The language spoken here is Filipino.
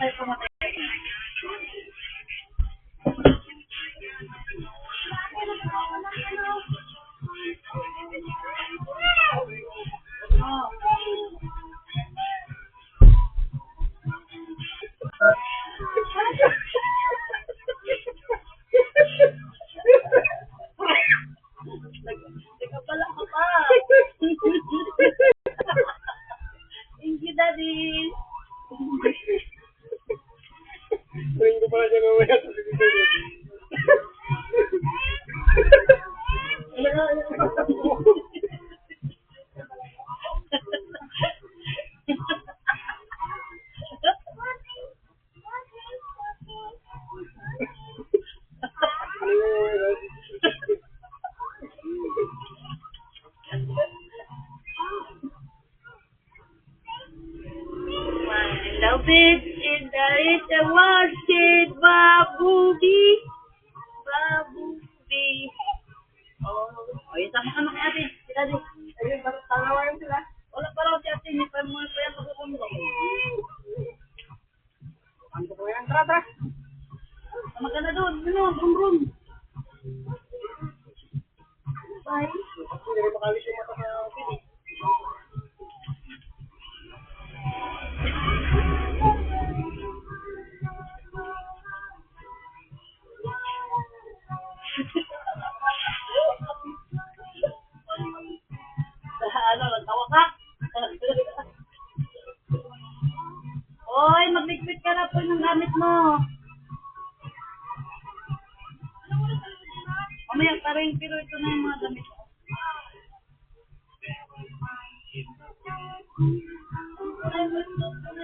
Ay, pumatay. Teka pala ka pa. Thank you, Daddy. Ring ko pala siya mamaya Masjid dari Masjid Babubi Babubi Oh, iya, sama anak ate, kita di baru talawan sila. Wala pa raw si ate, hindi pa mo pa yan pagkukundo. Ang ko yan, tara tara. Maganda doon, ano, rum rum. Bye. Hindi makawis yung mata Oy, magligpit ka na po ng gamit mo. Mamaya, tarin, pero ito na yung mga gamit ko. Thank you.